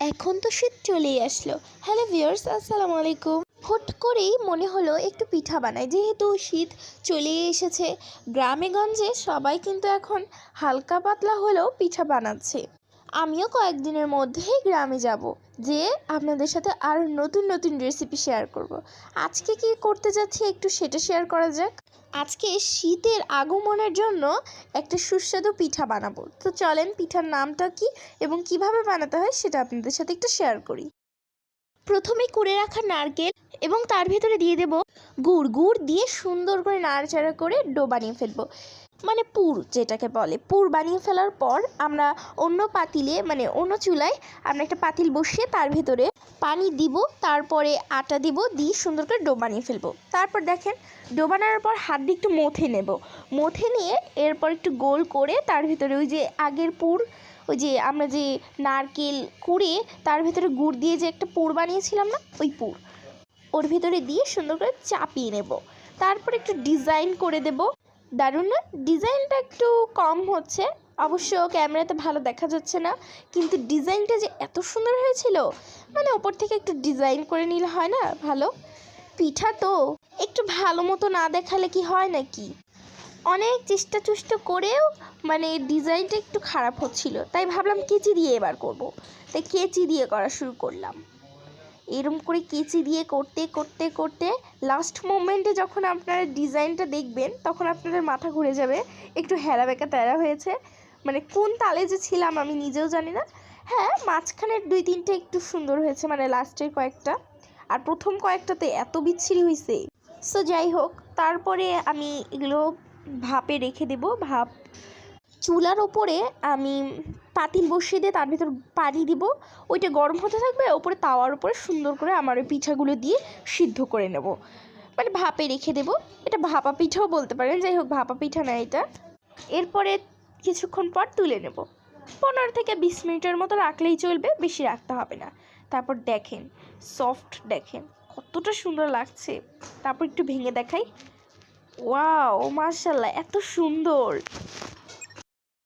এখন তো শীত চলেই আসলো। হ্যালো ভিউয়ার্স আসসালামু আলাইকুম। হুট করেই মনে হলো একটু পিঠা বানাই। যেহেতু শীত চলেই এসেছে, গ্রামে গঞ্জে সবাই কিন্তু এখন হালকা পাতলা হলেও পিঠা বানাচ্ছে। আমিও কয়েকদিনের মধ্যেই গ্রামে যাব যে আপনাদের সাথে আর নতুন নতুন রেসিপি শেয়ার করব। আজকে কি করতে যাচ্ছি একটু সেটা শেয়ার করা যাক। আজকে শীতের আগমনের জন্য একটা সুস্বাদু পিঠা বানাবো। তো চলেন, পিঠার নামটা কি এবং কীভাবে বানাতে হয় সেটা আপনাদের সাথে একটু শেয়ার করি। প্রথমে কুড়ে রাখা নারকেল এবং তার ভেতরে দিয়ে দেব গুড়। গুড় দিয়ে সুন্দর করে নাড়াচাড়া করে ডো বানিয়ে ফেলব। মানে পুর যেটাকে বলে। পুর বানিয়ে ফেলার পর আমরা অন্য পাতিলে মানে অন্য চুলায় আমরা একটা পাতিল বসিয়ে তার ভেতরে পানি দিব, তারপরে আটা দিব, দিয়ে সুন্দর করে ডো বানিয়ে ফেলব। তারপর দেখেন, ডো বানানোর পর হাত দিয়ে একটু মথে নেব। মথে নিয়ে এরপর একটু গোল করে তার ভিতরে ওই যে আগের পুর ওই যে আমরা যে নারকেল কুড়ে তার ভেতরে গুড় দিয়ে যে একটা পুর বানিয়েছিলাম না, ওই পুর। ওর ভিতরে দিয়ে সুন্দর করে চাপিয়ে নেব। তারপর একটু ডিজাইন করে দেব। দারুণ না? ডিজাইনটা একটু কম হচ্ছে। অবশ্য ক্যামেরাতে ভালো দেখা যাচ্ছে না, কিন্তু ডিজাইনটা যে এত সুন্দর হয়েছিল মানে ওপর থেকে একটু ডিজাইন করে নিলে হয় না ভালো? পিঠা তো একটু ভালো মতো না দেখালে কি হয় নাকি? অনেক চেষ্টা চুষ্টা করেও মানে ডিজাইনটা একটু খারাপ হচ্ছিল। তাই ভাবলাম কেচি দিয়ে এবার করব। তাই কেচি দিয়ে করা শুরু করলাম। এরম করে কেচি দিয়ে করতে করতে করতে লাস্ট মোমেন্টে যখন আপনারা ডিজাইনটা দেখবেন, তখন আপনাদের মাথা ঘুরে যাবে। একটু হেরা বেঁকা তেরা হয়েছে। মানে কোন তালে যে ছিলাম আমি নিজেও জানি না। হ্যাঁ মাঝখানের দুই তিনটে একটু সুন্দর হয়েছে মানে লাস্টের কয়েকটা। আর প্রথম কয়েকটাতে এত বিচ্ছিরি হয়েছে সো যাই হোক, তারপরে আমি এগুলো ভাপে রেখে দেব, ভাপ। চুলার ওপরে আমি পাতিল বসিয়ে দিয়ে তার ভিতর পানি দিব। ওইটা গরম হতে থাকবে, ওপরে তাওয়ার উপরে সুন্দর করে আমার ওই পিঠাগুলো দিয়ে সিদ্ধ করে নেব। মানে ভাপে রেখে দেব। এটা ভাপা পিঠাও বলতে পারেন, যাই হোক ভাপা পিঠা না এটা। এরপরে কিছুক্ষণ পর তুলে নেব। পনেরো থেকে বিশ মিনিটের মতো রাখলেই চলবে, বেশি রাখতে হবে না। তারপর দেখেন, সফট দেখেন, কতটা সুন্দর লাগছে। তারপর একটু ভেঙে দেখাই। ওয়াও মার্শাল্লাহ এত সুন্দর।